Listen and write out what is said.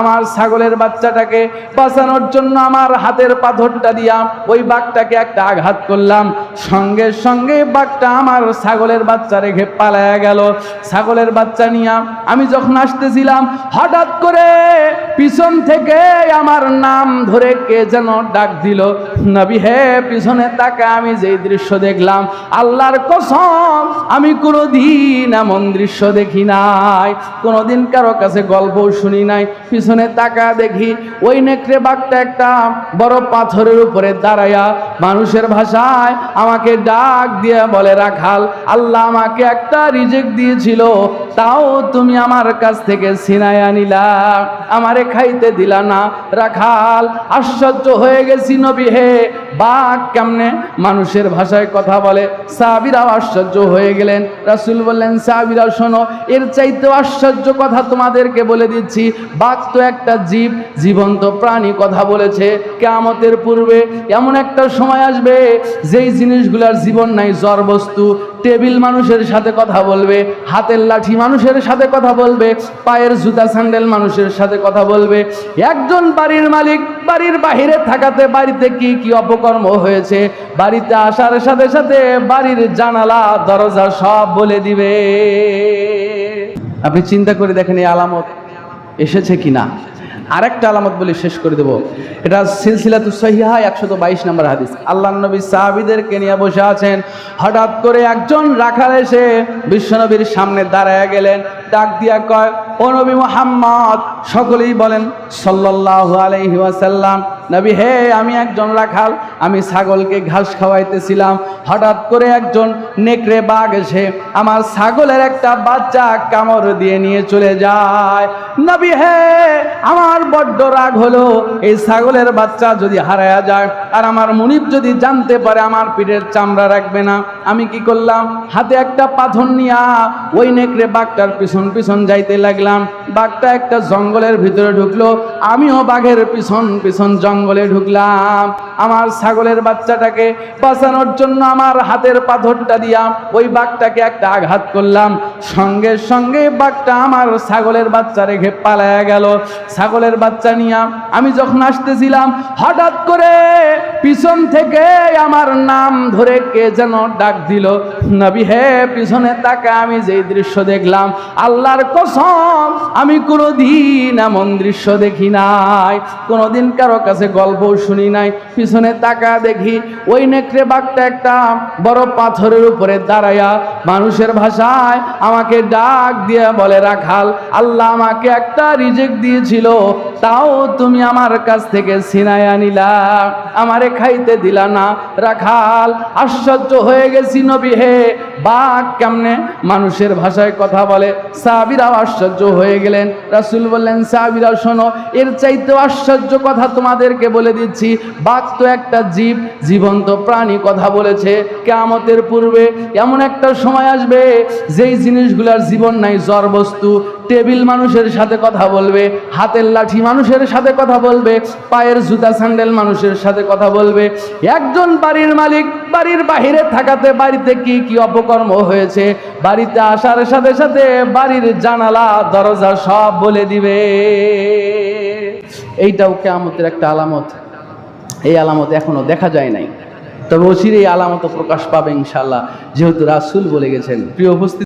আমার ছাগলের বাচ্চাটাকে বাঁচানোর জন্য আমার হাতের পাথরটা দিয়া ওই বাঘটাকে একটা আঘাত করলাম। সঙ্গে সঙ্গে বাঘটা আমার ছাগলের বাচ্চা রেখে পালায়া গেল। ছাগলের বাচ্চা নিয়া আমি যখন আসতেছিলাম, হঠাৎ করে পিছন থেকে আমার নাম ধরে কে যেন ডাক দিল, নবী হে, পিছনে তাকে আমি যেই দৃশ্য দেখলাম, আল্লাহর কসম, আমি কোনোদিন এমন দৃশ্য দেখি নাই। কোনোদিন কারও কাছে গল্প শুনি নাই। পিছনে তাকা দেখি, ওই নেকড়ে বাঘটা একটা বড় পাথরের উপরে দাঁড়ায়া মানুষের ভাষায় আমাকে ডাক দিয়ে বলে, রাখাল, আল্লাহ আমাকে একটা রিজেক্ট দিয়েছিল, তাও তুমি আমার কাছ থেকে ছিনায় আনিলা, আমারে খাইতে দিলা না। রাখাল, আশ্চর্য হয়ে গেছি নবী হে। বাঘ কেমনে মানুষের ভাষায় কথা বলে। সাবিরাও আশ্চর্য হয়ে গেলেন। রাসুল বললেন সাবিরা শোনো, এর চাইতেও আশ্চর্য কথা তোমাদেরকে বলে দিচ্ছি। বাঘ তো একটা জীব, জীবন্ত প্রাণী কথা বলেছে। কেয়ামতের পূর্বে এমন একটা সময় আসবে, যেই জিনিসগুলার জীবন নাই জ্বর বস্তু টেবিল মানুষের সাথে কথা বলবে, হাতের লাঠি মানুষের সাথে কথা বলবে, পায়ের জুতা, স্যান্ডেল মানুষের সাথে কথা বলবে, একজন বাড়ির মালিক বাড়ির বাহিরে থাকাতে বাড়িতে কি কি অপকর্ম হয়েছে, বাড়িতে আসার সাথে সাথে বাড়ির জানালা, দরজা সব বলে দিবে। আপনি চিন্তা করে দেখেন এই আলামত এসেছে কিনা? আরেকটা আলামত বলে শেষ করে দেব। এটা সিলসিলাতু সহিহা একশত বাইশ নম্বর হাদিস। আল্লাহ নবী সাহাবিদেরকে নিয়ে বসে আছেন। হঠাৎ করে একজন রাখাল এসে বিশ্বনবীর সামনে দাঁড়ায় গেলেন। ডাক দিয়া কয়, ও নবী মোহাম্মদ! সকলেই বলেন সাল্লাহ আলাইহি ওয়াসাল্লাম নবী, হে, আমি একজন রাখাল, আমি ছাগলকে ঘাস খাওয়াইতেছিলাম। হঠাৎ করে একজন নেকড়ে বাঘ এসে আমার ছাগলের একটা বাচ্চা কামড় দিয়ে নিয়ে চলে যায়। নবী, হে, আমার বড্ড রাগ হলো, এই ছাগলের বাচ্চা যদি হারায়া যায় আর আমার মুনিব যদি জানতে পারে আমার পিঠের চামড়া রাখবে না, আমি কি করলাম? হাতে একটা পাথর নিয়া ওই নেকড়ে বাঘটার পিছন পিছন যাইতে লাগলাম। বাঘটা একটা জঙ্গলের ভিতরে ঢুকলো, আমিও বাঘের পিছন পিছন জঙ্গলে ঢুকলাম। আমার ছাগলের বাচ্চাটাকে বাঁচানোর জন্য আমার হাতের পাথরটা দিয়া ওই বাঘটাকে একটা আঘাত করলাম। সঙ্গে সঙ্গে বাঘটা আমার ছাগলের বাচ্চা রেখে পালায়া গেল। ছাগলের বাচ্চা নিয়া আমি যখন আসতেছিলাম, হঠাৎ করে পিছন থেকে আমার নাম ধরে কে যেন ডাক দিল। নবী হে, পিছনে তাকে আমি যেই দৃশ্য দেখলাম, আল্লাহর কসম, আমি কোনোদিন এমন দৃশ্য দেখি নাই, কোনোদিন কারও কাছে গল্প শুনি নাই। পিছনে তাকা দেখি, ওই নেকড়ে বাঘটা একটা বড় পাথরের উপরে দাঁড়ায়া মানুষের ভাষায় আমাকে ডাক দিয়ে বলে, রাখাল, আল্লাহ আমাকে একটা রিজেক্ট দিয়েছিল, তাও তুমি আমার কাছ থেকে ছিনায় আনিলা, আমারে খাইতে দিলা না। রাখাল, আশ্চর্য হয়ে গেছি নবী হে বাঘ কেমনে মানুষের ভাষায় কথা বলে? সাবিরাও আশ্চর্য হয়ে গেলেন। রাসুল বললেন, সাবিরা, শোনো, এর চাইতে আশ্চর্য কথা তোমাদেরকে বলে দিচ্ছি। বাঘ তো একটা জীব, জীবন্ত প্রাণী কথা বলেছে। কেয়ামতের পূর্বে এমন একটা সময় আসবে, যেই জিনিসগুলার জীবন নাই জ্বর বস্তু টেবিল মানুষের সাথে কথা বলবে, হাতের লাঠি মানুষের সাথে কথা বলবে, পায়ের জুতা, স্যান্ডেল মানুষের সাথে কথা বলবে। একজন বাড়ির মালিক বাড়ির বাহিরে থাকাতে বাড়িতে কি কি অপকর্ম হয়েছে? বাড়িতে আসার সাথে সাথে বাড়ির জানালা, দরজা সব বলে দিবে। এইটাও কেয়ামতের একটা আলামত। এই আলামত এখনও দেখা যায় নাই। তবে অচিরে এই আলামত প্রকাশ পাবে ইনশাল্লাহ যেহেতু রাসুল বলে গেছেন, প্রিয় উপস্থিত